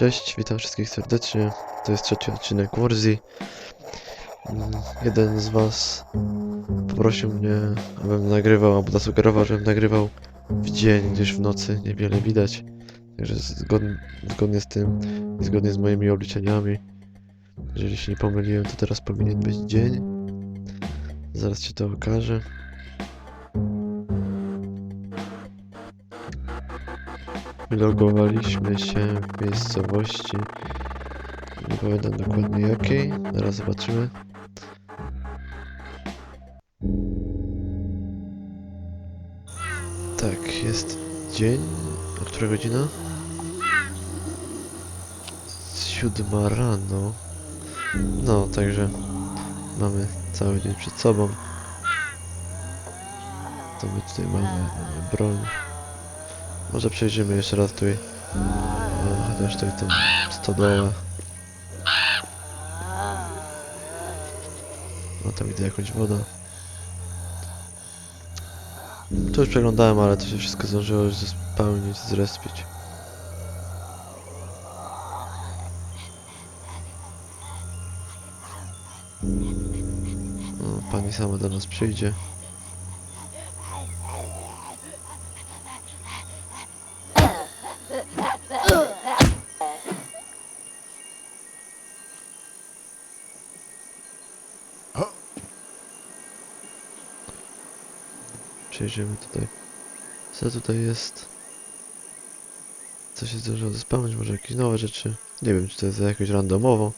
Cześć, witam wszystkich serdecznie. To jest trzeci odcinek Warzy. Mm, Jeden z was poprosił mnie, abym nagrywał, albo zasugerował, żebym nagrywał w dzień, gdyż w nocy niewiele widać. Także zgodnie, zgodnie z tym i zgodnie z moimi obliczeniami, jeżeli się nie pomyliłem, to teraz powinien być dzień. Zaraz ci to okażę. Logowaliśmy się w miejscowości. Nie pamiętam dokładnie jakiej. Zaraz zobaczymy. Tak, jest dzień. A która godzina? Siódma rano. No, także mamy cały dzień przed sobą. To my tutaj mamy broń. Może przejdziemy jeszcze raz tutaj. No, chociaż tutaj tą stodołę. No tam widzę jakąś wodę. To już przeglądałem, ale to się wszystko zdążyło już spełnić, zrespić. No, pani sama do nas przyjdzie. Tutaj. Co tutaj jest? Co się zdążyło zespełnić? Może jakieś nowe rzeczy? Nie wiem, czy to jest jakoś randomowo.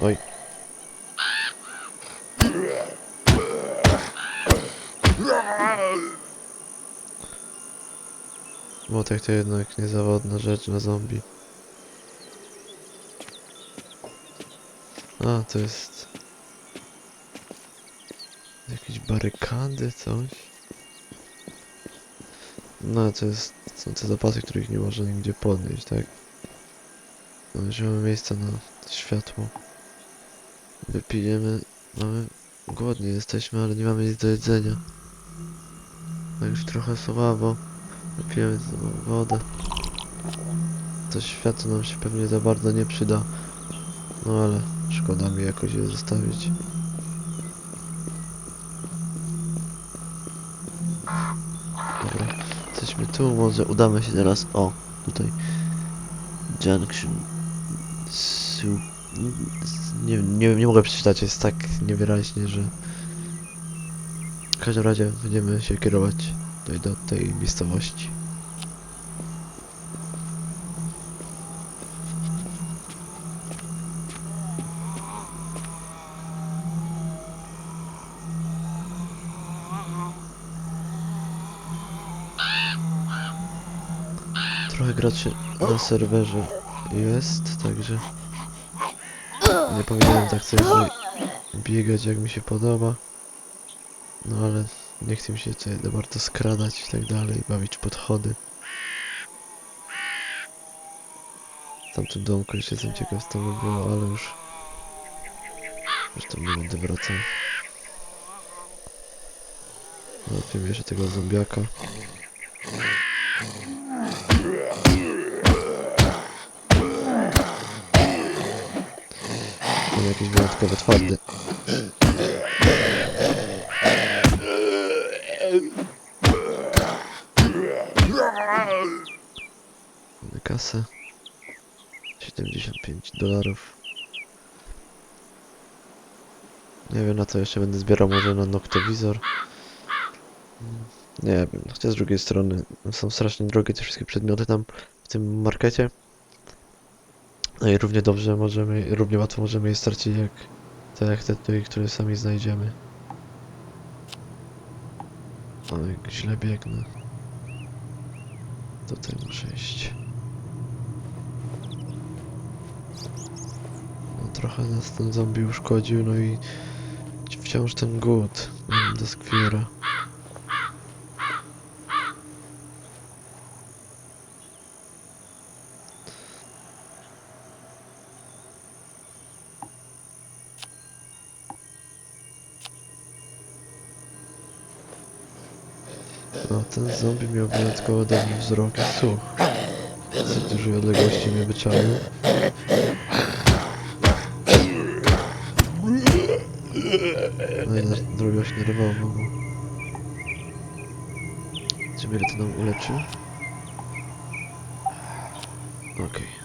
Oj. Motek to jednak niezawodna rzecz na zombie. A, to jest... Jakieś barykady, coś? No, to jest... Są te zapasy, których nie można nigdzie podnieść, tak? No, że mamy miejsca na światło. Wypijemy... Mamy... Głodni jesteśmy, ale nie mamy nic do jedzenia. No już trochę słabo. Wypijemy wodę. To światło nam się pewnie za bardzo nie przyda. No ale szkoda mi jakoś je zostawić. Jesteśmy tu, może udamy się teraz, o, tutaj, Junction, Su... Nie, nie, nie mogę przeczytać, jest tak niewyraźnie, że... W każdym razie będziemy się kierować do tej miejscowości. Graczy na serwerze jest, także nie powinienem tak sobie biegać jak mi się podoba. No ale nie chcę mi się tutaj za bardzo skradać i tak dalej, bawić podchody. W tamtym domku jeszcze jestem ciekaw co by było, ale już... Już tam nie będę wracał. Załatwimy jeszcze tego zombiaka. Mam jakieś wyjątkowo twardy. Mamy kasę. 75 dolarów. Nie wiem na co jeszcze będę zbierał, może na noktowizor. Nie wiem, chociaż z drugiej strony są strasznie drogie te wszystkie przedmioty tam w tym markecie. No i równie dobrze możemy, równie łatwo możemy je stracić jak te, jak te tutaj, które sami znajdziemy. Ale jak źle biegnę. Tutaj muszę iść. No, trochę nas ten zombie uszkodził, no i wciąż ten głód mm, doskwiera. No, ten zombie miał wyjątkowo dobry wzrok i słuch. Z dużej odległości mnie wyczaił. No i zrobiło się nerwowo, bo... Czy wiele to nam uleczy? Okej.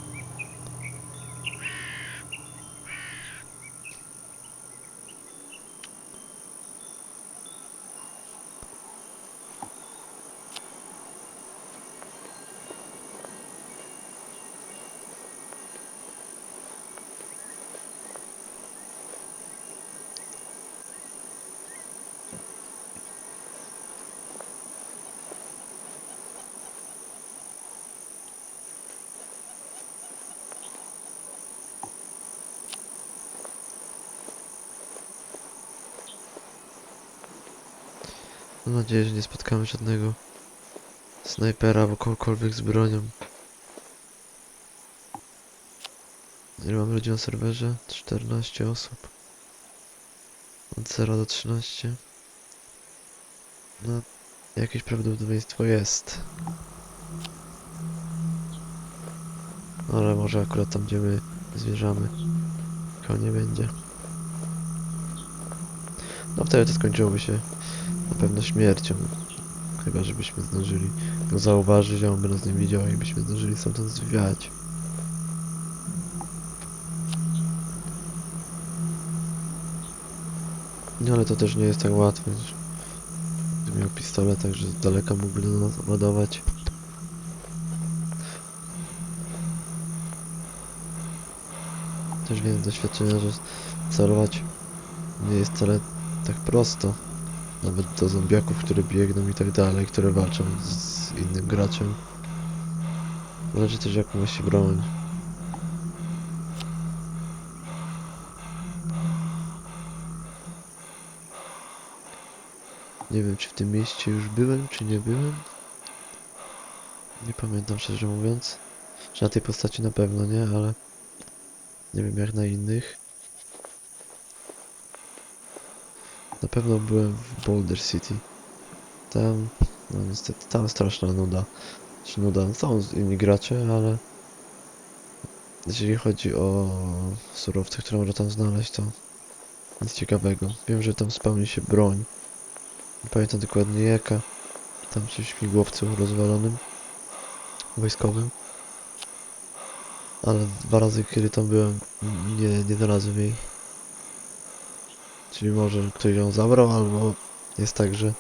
Mam nadzieję, że nie spotkamy żadnego snajpera albo kogokolwiek z bronią. Ile mamy ludzi na serwerze? 14 osób. Od 0 do 13. No, jakieś prawdopodobieństwo jest. Ale może akurat tam, gdzie my zwierzamy, koło nie będzie. No wtedy to skończyłoby się na pewno śmiercią. Chyba, żebyśmy zdążyli go zauważyć, a on by nas nie widział i byśmy zdążyli stamtąd zwiać. No ale to też nie jest tak łatwe. Gdy miał pistolet, także z daleka mógłby do nas ładować. Też wiem z doświadczenia, że celować nie jest wcale tak prosto. Nawet do zombiaków, które biegną i tak dalej, które walczą z innym graczem. Zależy też jaką się broń. Nie wiem, czy w tym mieście już byłem, czy nie byłem. Nie pamiętam szczerze mówiąc. Że na tej postaci na pewno nie, ale nie wiem jak na innych. Na pewno byłem w Boulder City. Tam, no niestety, tam straszna nuda. Znaczy nuda, są inni gracze, ale jeżeli chodzi o surowce, które można tam znaleźć, to nic ciekawego. Wiem, że tam spełni się broń. Nie pamiętam dokładnie jaka. Tam przy śmigłowcu rozwalonym. Wojskowym. Ale dwa razy, kiedy tam byłem, nie, nie znalazłem jej. Czyli może ktoś ją zabrał, albo jest tak, że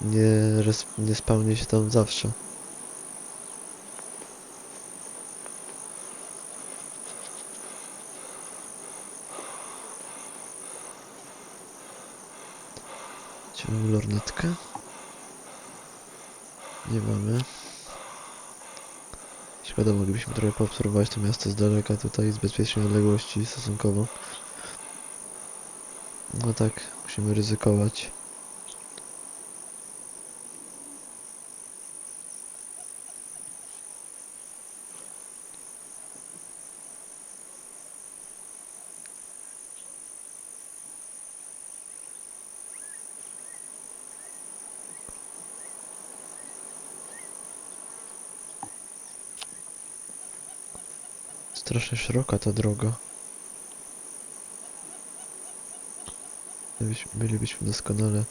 nie, nie spełni się tam zawsze. Czy mamy lornetkę? Nie mamy. Szkoda, moglibyśmy trochę poobserwować to miasto z daleka tutaj, z bezpiecznej odległości stosunkowo. No tak, musimy ryzykować. Strasznie szeroka ta droga. Bylibyśmy- doskonale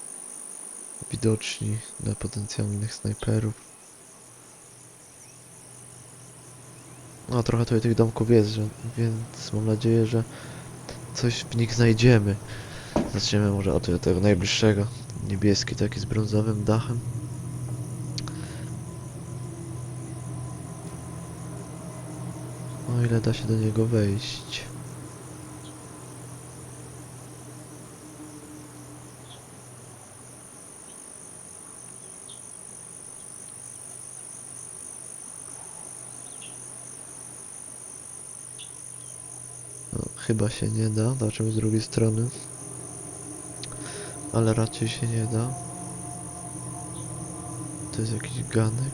widoczni dla potencjalnych snajperów. No, trochę tutaj tych domków jest, że, więc mam nadzieję, że coś w nich znajdziemy. Zaczniemy może od tego najbliższego. Niebieski taki z brązowym dachem. O ile da się do niego wejść. No, chyba się nie da, zobaczymy z drugiej strony. Ale raczej się nie da. To jest jakiś ganek.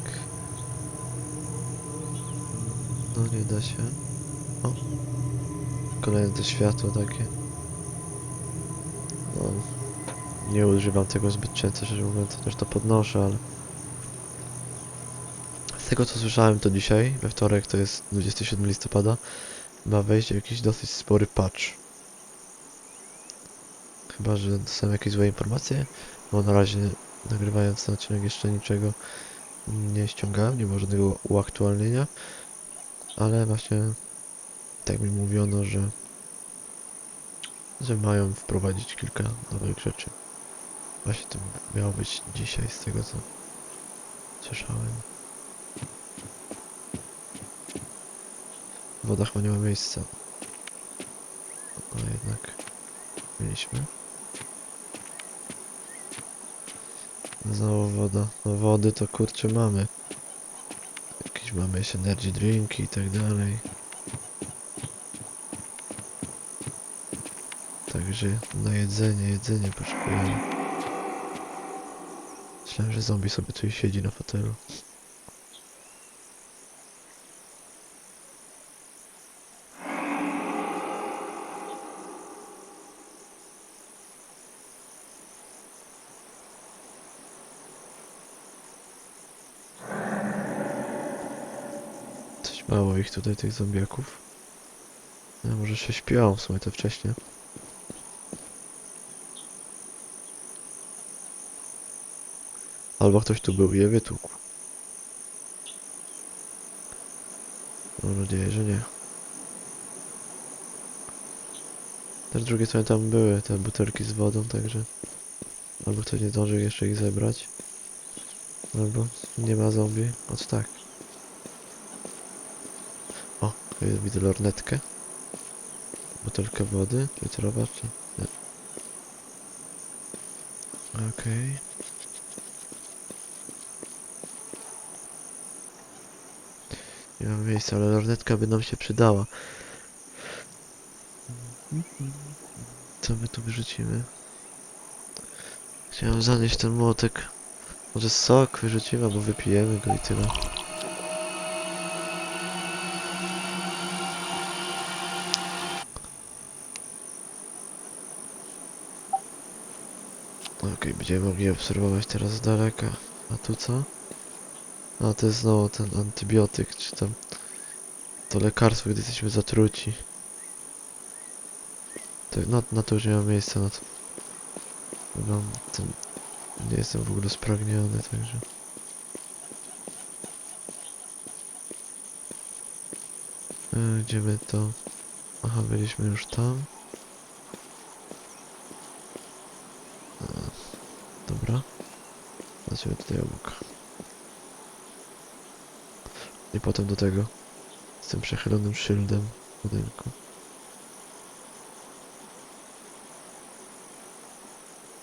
No nie da się. O. Kolejne to światło takie. No. Nie używam tego zbyt często, szczerze mówiąc, chociaż to podnoszę, ale... tego co słyszałem to dzisiaj, we wtorek to jest 27 listopada, ma wejść jakiś dosyć spory patch. Chyba, że dostałem jakieś złe informacje, bo na razie nagrywając ten odcinek jeszcze niczego nie ściągałem, nie ma żadnego uaktualnienia, ale właśnie tak mi mówiono, że że mają wprowadzić kilka nowych rzeczy. Właśnie to miało być dzisiaj z tego co słyszałem. Woda chyba nie ma miejsca. Ale jednak mieliśmy. Znowu woda. No wody to kurczę mamy. Jakieś mamy jeszcze energy drinki i tak dalej. Także na jedzenie, jedzenie potrzebujemy. Myślałem, że zombie sobie tu siedzi na fotelu. Mało ich tutaj, tych zombiaków. No, może się śpią w sumie to wcześniej. Albo ktoś tu był i je wytłukł. Mam nadzieję, że nie. Też z drugiej strony tam były te butelki z wodą, także... Albo ktoś nie zdążył jeszcze ich zebrać. Albo nie ma zombie. Oto tak. O, tu jest, widzę lornetkę. Butelkę wody, litrowa czy... Nie. Okej. Nie mam miejsca, ale lornetka by nam się przydała. Co my tu wyrzucimy? Chciałem zanieść ten młotek. Może sok wyrzucimy, albo wypijemy go i tyle. Okej, będziemy mogli obserwować teraz z daleka. A tu co? A to jest znowu ten antybiotyk, czy tam to lekarstwo, gdy jesteśmy zatruci. To, na, na to już nie ma miejsca, na. No, to nie jestem w ogóle spragniony, także. E, Gdzie my to? Aha, byliśmy już tam. E, Dobra. Obok. I potem do tego. Z tym przechylonym szyldem budynku.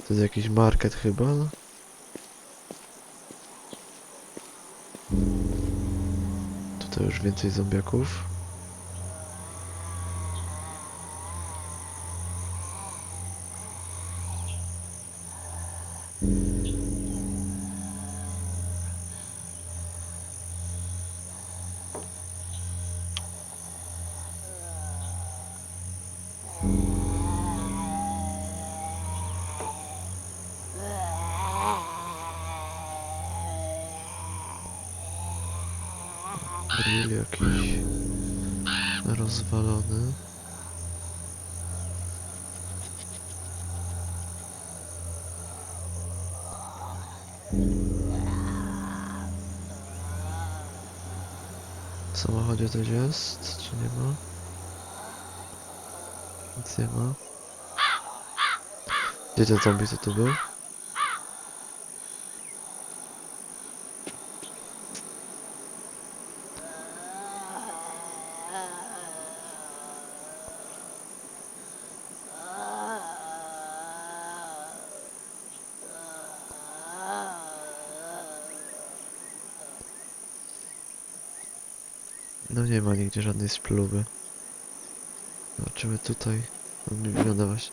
To jest jakiś market chyba? no? Tutaj już więcej zombiaków. Samochodzie coś jest, czy nie ma? Nic nie ma. Gdzie ten zombie co tu był? No nie ma nigdzie żadnej spluwy. Zobaczymy tutaj. No nie wygląda właśnie.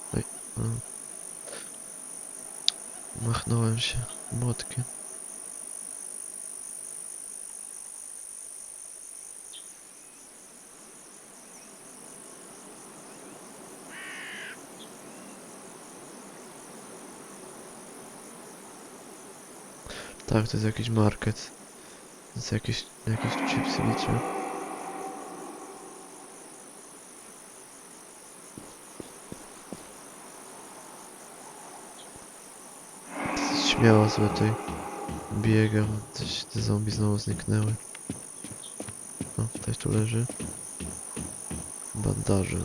Machnąłem się młotkiem. Tak, to jest jakiś market. Więc jakieś, jakieś chipsy liczę. Śmiało sobie tutaj biegam. Coś, te zombie znowu zniknęły. O, ktoś tu leży. Bandaże.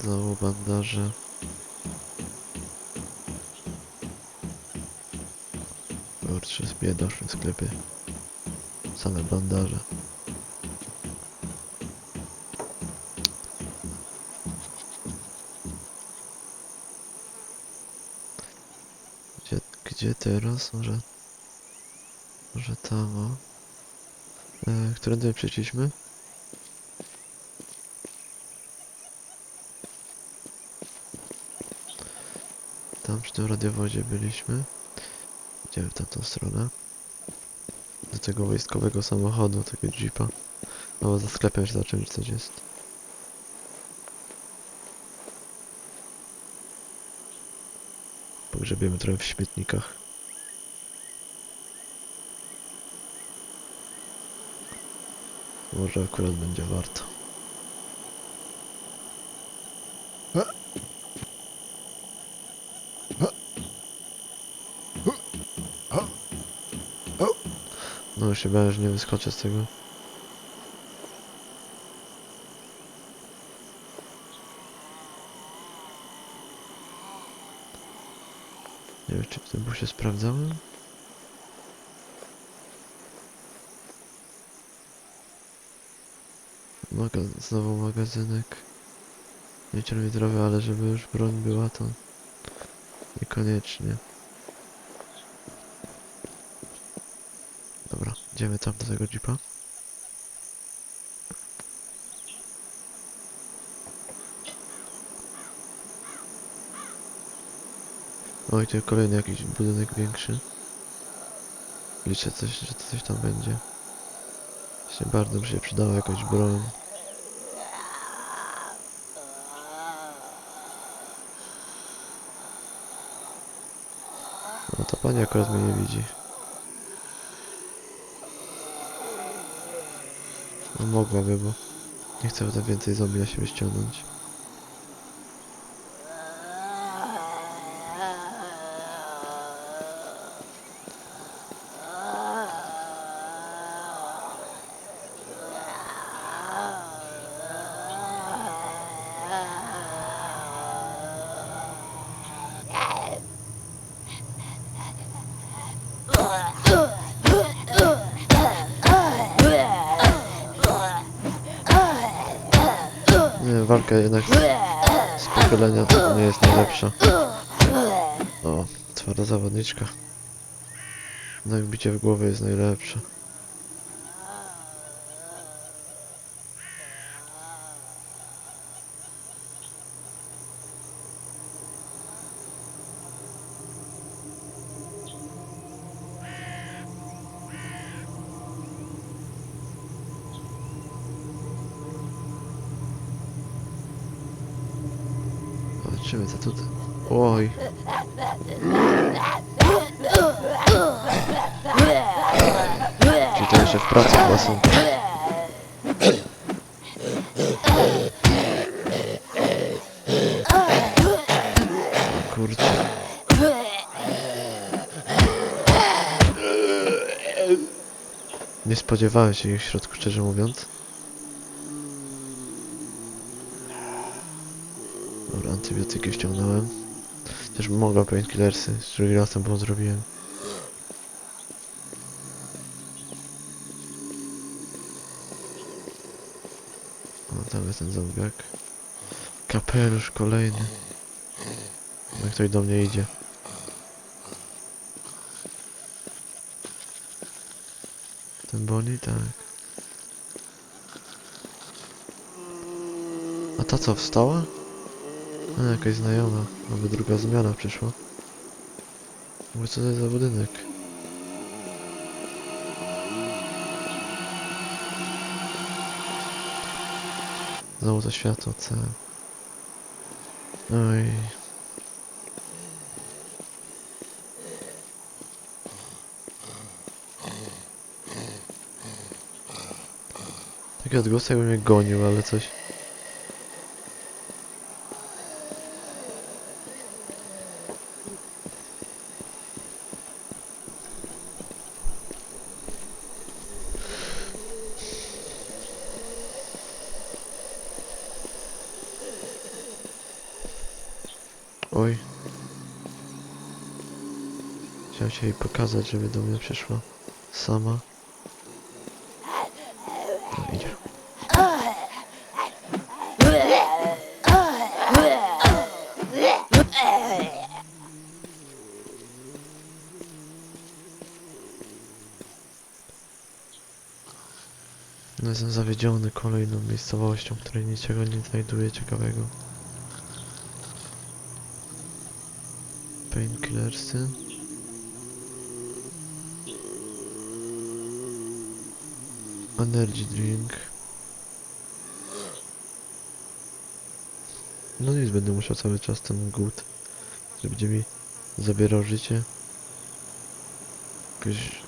Znowu bandaże. W tym sklepie. Same bandaże. Gdzie, gdzie teraz? Może... Może tam, o. E, którędy? Tam przy tym radiowozie byliśmy. Idziemy w tamtą stronę. Do tego wojskowego samochodu, tego jeepa. No, za sklepem już zobaczymy, czy coś jest. Pogrzebiemy trochę w śmietnikach. Może akurat będzie warto. Się bałem, że nie wyskoczę z tego. Nie wiem, czy w tym busie sprawdzałem? Maga znowu magazynek. Nie litrowy, ale żeby już broń była, to niekoniecznie. Dobra, idziemy tam do tego jeepa. Oj, tu kolejny jakiś budynek większy. Liczę coś, że to coś tam będzie. Właśnie bardzo by się przydała jakaś broń. No ta pani akurat mnie nie widzi. No mogłaby, bo nie chcę tam więcej zombie na siebie ściągnąć. Jednak z pochylenia nie jest najlepsza. O, twarda zawodniczka. I bicie w głowę jest najlepsze. Zobaczymy co tutaj. Oj. Czyli to jeszcze w pracy chyba są. Kurczę. Nie spodziewałem się ich w środku, szczerze mówiąc. Antybiotyki ściągnąłem. Też mogła painkillersy, z drugi raz to było zrobiłem. O, tam jest ten zombiak. Kapelusz kolejny. Jak ktoś do mnie idzie. Ten Bonnie? Tak. A ta co, wstała? A, jakaś znajoma. Nawet druga zmiana przyszła. Mówię, co to jest za budynek? Znowu to światło, C. Oj. Taki odgłos jakby mnie gonił, ale coś... Oj. Chciałem się jej pokazać, żeby do mnie przyszła sama. No. No jestem zawiedziony kolejną miejscowością, której niczego nie znajduję ciekawego. Painkillersy. Energy drink. No nic, będę musiał cały czas ten głód, który będzie mi zabierał życie. Jakoś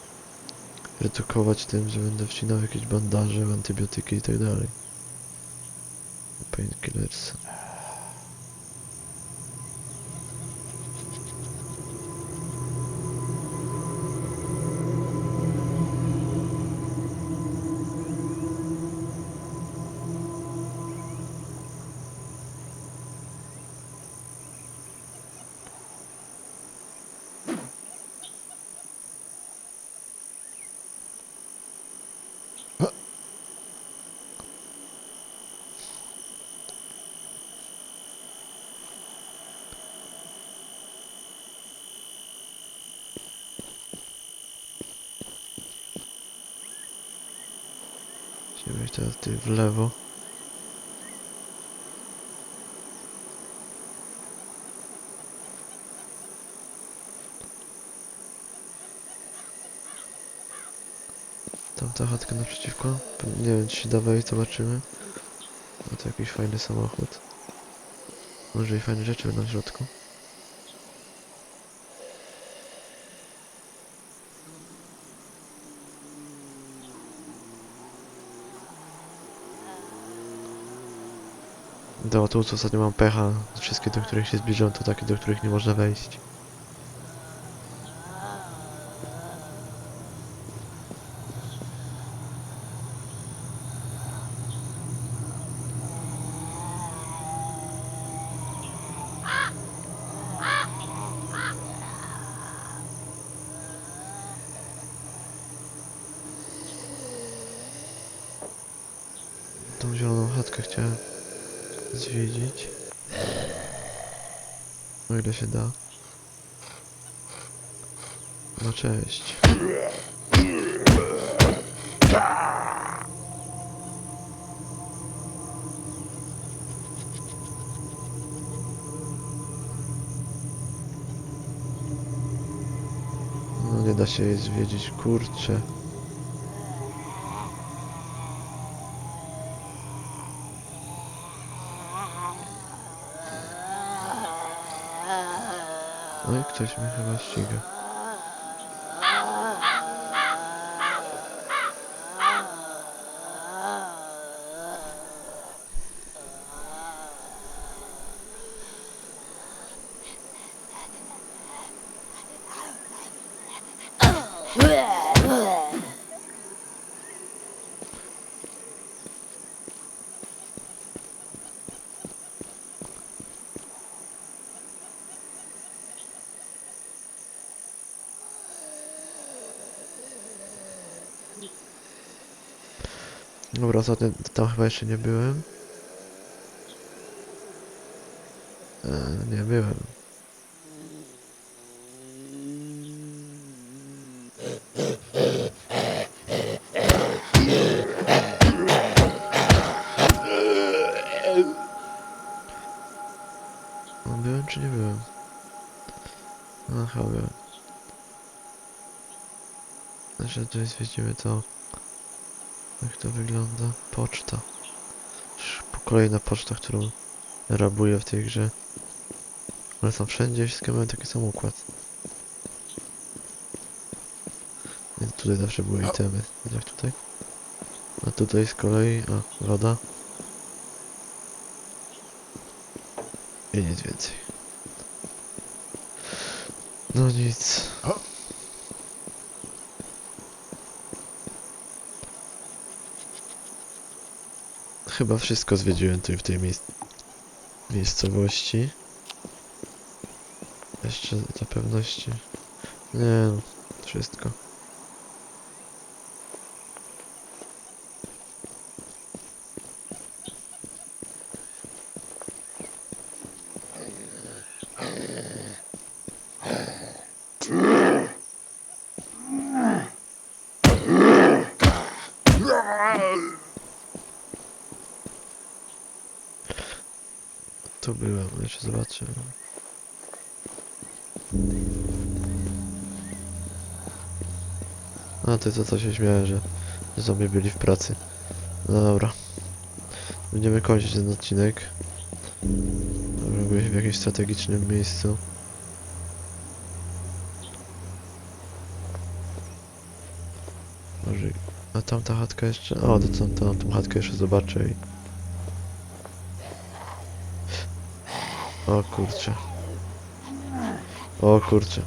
redukować tym, że będę wcinał jakieś bandaże, antybiotyki i tak dalej. Painkillers. Teraz tutaj w lewo. Tamta chatka naprzeciwko. Nie wiem, czy się da wejść, zobaczymy. No to jakiś fajny samochód. Może i fajne rzeczy będą w środku. Do co ostatnio mam pecha. Wszystkie, do których się zbliżam, to takie, do których nie można wejść. Da się jej zwiedzić, kurczę. Oj, ktoś mnie chyba ściga. Dobra, ostatnio tam chyba jeszcze nie byłem. E, nie byłem. Tutaj zwiedzimy to jak to wygląda. Poczta. Kolejna poczta, którą rabuję w tej grze. One są wszędzie, wszystkie mają taki sam układ. Więc tutaj zawsze były itemy, jak tutaj. A tutaj z kolei, a, woda. I nic więcej. No nic. Chyba wszystko zwiedziłem tutaj w tej miejsc miejscowości. Jeszcze dla pewności. Nie no, wszystko. To co się śmiałem, że zombie byli w pracy. No dobra. Będziemy kończyć ten odcinek. Dobra, byłeś w jakimś strategicznym miejscu. Może... A tamta chatka jeszcze... O, to tam, tam, tą chatkę jeszcze zobaczę i... O kurczę. O kurczę.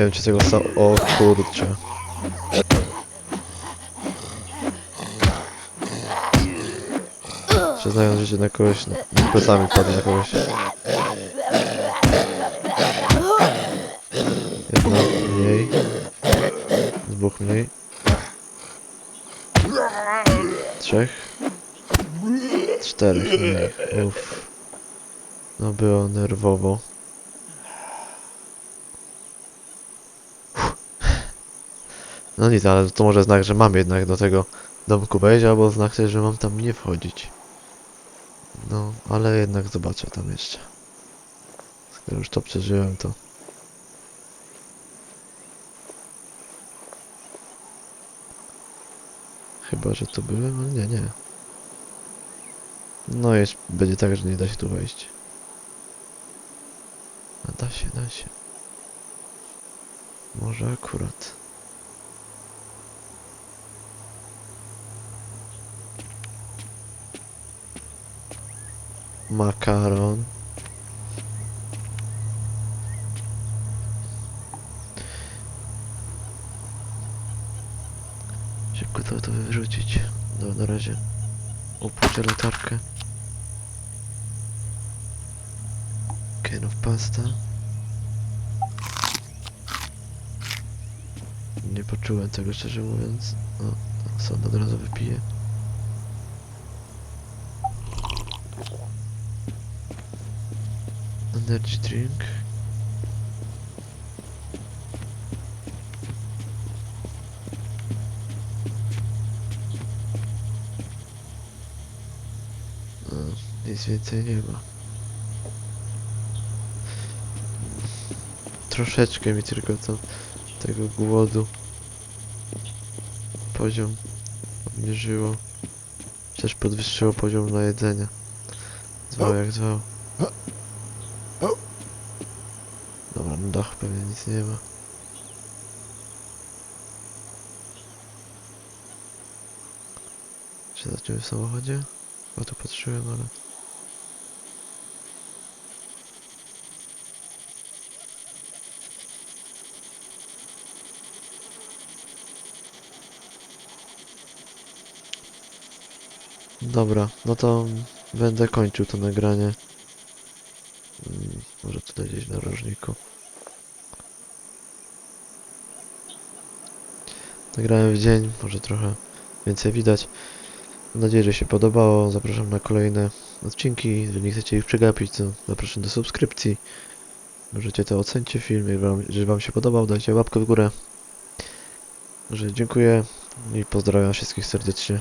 Nie wiem czy tego sam... O kurczę. Przyznając życie na kogoś, no, plecami padł na kogoś. Jedna mniej. Dwóch mniej. Trzech. Czterech mniej. Uff. No było nerwowo. No nic, ale to może znak, że mam jednak do tego domku wejść, albo znak też, że mam tam nie wchodzić. No, ale jednak zobaczę tam jeszcze. Skoro już to przeżyłem, to... Chyba, że to byłem, ale nie, nie. No jest, będzie tak, że nie da się tu wejść. A da się, da się. Może akurat. Makaron. Szybko to, to wyrzucić. No, na razie opuszczę latarkę. Can of pasta. Nie poczułem tego szczerze mówiąc. No, soda od razu wypiję. Energy drink. No, nic więcej nie ma. Troszeczkę mi tylko to tego głodu poziom obniżyło. Też podwyższyło poziom na jedzenie. Zwał jak zwał. Dachu pewnie nic nie ma. Czy w samochodzie? O to patrzyłem, ale... Dobra, no to będę kończył to nagranie. Mm, Może tutaj gdzieś na rożniku. Nagrałem w dzień, może trochę więcej widać. Mam nadzieję, że się podobało. Zapraszam na kolejne odcinki. Jeżeli nie chcecie ich przegapić, to zapraszam do subskrypcji. Możecie to ocencie film. Jeżeli wam, jeżeli wam się podobał, dajcie łapkę w górę. Że dziękuję i pozdrawiam wszystkich serdecznie.